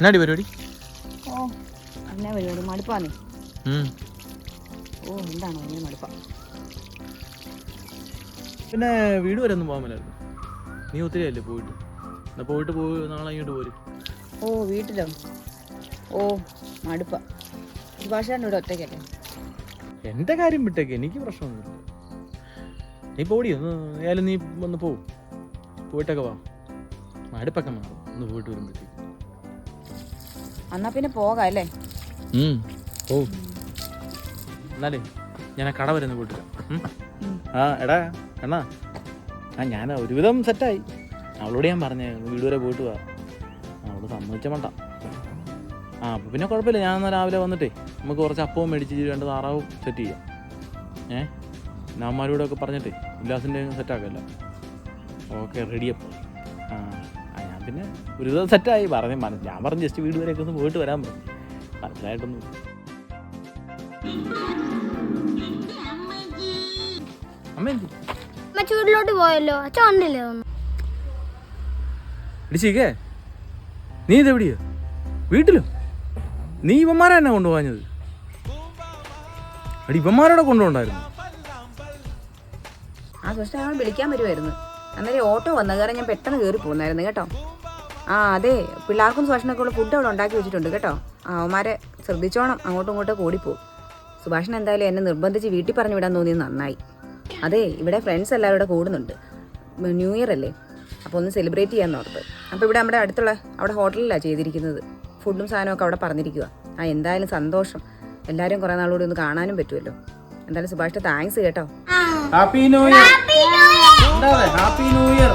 എന്നാടി പരിപാടി? ഓ എന്നാ പരിപാടി? മടുപ്പാന്നേ ഓ എന്താണോ ഇങ്ങനെ മടുപ്പ. പിന്നെ വീട് വരെ ഒന്നും പോകാൻ മേലായിരുന്നു. നീ ഒത്തിരി അല്ലേ പോയിട്ട്? എന്നാ പോയിട്ട് പോയി നാളെ ഇങ്ങോട്ട് പോര്. ഓ വീട്ടിലോ? ഓ മടുപ്പ. സുഭാഷാന്റെ ഇവിടെ ഒറ്റയ്ക്കല്ലേ? എന്റെ കാര്യം വിട്ടേക്ക് എനിക്ക് പ്രശ്നമൊന്നുമില്ല. നീ പോടി ഒന്ന് ഏതായാലും നീ ഒന്ന് പോവും പോയിട്ടൊക്കെ വാ. മടുപ്പൊക്കെ മാറും. ഒന്ന് പോയിട്ട് വരുമ്പോഴത്തേക്ക്. എന്നാ പിന്നെ പോകാം അല്ലേ? ഓ എന്നാലേ ഞാൻ ആ കട വരുന്ന കൂട്ടില്ല. ആ എടാ എണ്ണാ. ആ ഞാൻ ഒരുവിധം സെറ്റായി. അവളോട് ഞാൻ പറഞ്ഞു വീട് വരെ പോയിട്ട് പോവാ അവൾ സമ്മതിച്ച മണ്ട. ആ അപ്പൊ പിന്നെ കുഴപ്പമില്ല. ഞാൻ എന്നാൽ രാവിലെ വന്നിട്ടേ നമുക്ക് കുറച്ച് അപ്പവും മേടിച്ച് രണ്ട് താറാവും സെറ്റ് ചെയ്യാം. ഏ? നാമാരോടൊക്കെ പറഞ്ഞിട്ടേ ഉല്ലാസിന്റെ സെറ്റാക്കല്ല ഓക്കെ റെഡി അപ്പോൾ ആ, ഞാൻ പിന്നെ ദിവസം സെറ്റായി. പറഞ്ഞു മനസ്സിൽ ഞാൻ പറഞ്ഞു ജസ്റ്റ് വീട് വരെയൊക്കെ ഒന്ന് പോയിട്ട് വരാൻ പറഞ്ഞു. മനസ്സിലായിട്ടൊന്നും അമ്മ ചൂടിലോട്ട് പോയല്ലോ. ഒന്ന് ഇടിച്ചേക്കേ നീ ഇതെവിടെയോ വീട്ടിലോ? നീ ഇവന്മാരെ തന്നെ കൊണ്ടുപോകാഞ്ഞത്. അടി ഇവന്മാരോടെ കൊണ്ടുപോകണ്ടായിരുന്നു. ആ സുഷ്ട ഞങ്ങൾ വിളിക്കാൻ വരുമായിരുന്നു അന്നേരം ഓട്ടോ വന്ന കാരണം ഞാൻ പെട്ടെന്ന് കയറി പോകുന്നായിരുന്നു കേട്ടോ. ആ അതെ പിള്ളേർക്കും സുഭാഷിനൊക്കെ ഉള്ള ഫുഡ് അവിടെ ഉണ്ടാക്കി വെച്ചിട്ടുണ്ട് കേട്ടോ. ആ അവന്മാരെ ശ്രദ്ധിച്ചോണം അങ്ങോട്ടും ഇങ്ങോട്ടും ഓടിപ്പോവും സുഭാഷൻ എന്തായാലും എന്നെ നിർബന്ധിച്ച് വീട്ടിൽ പറഞ്ഞു വിടാൻ തോന്നിയത് നന്നായി. അതെ ഇവിടെ ഫ്രണ്ട്സ് എല്ലാവരും ഇവിടെ കൂടുന്നുണ്ട്. ന്യൂ ഇയർ അല്ലേ? അപ്പോൾ ഒന്ന് സെലിബ്രേറ്റ് ചെയ്യാൻ ഓർത്ത്. അപ്പോൾ ഇവിടെ നമ്മുടെ അടുത്തുള്ള അവിടെ ഹോട്ടലിലാണ് ചെയ്തിരിക്കുന്നത്. ഫുഡും സാധനമൊക്കെ അവിടെ പറഞ്ഞിരിക്കുക ആ എന്തായാലും സന്തോഷം. എല്ലാവരും കുറേ നാളുകൂടി ഒന്ന് കാണാനും പറ്റുമല്ലോ. എന്തായാലും സുഭാഷിന്റെ താങ്ക്സ് കേട്ടോ. Happy new year happy new year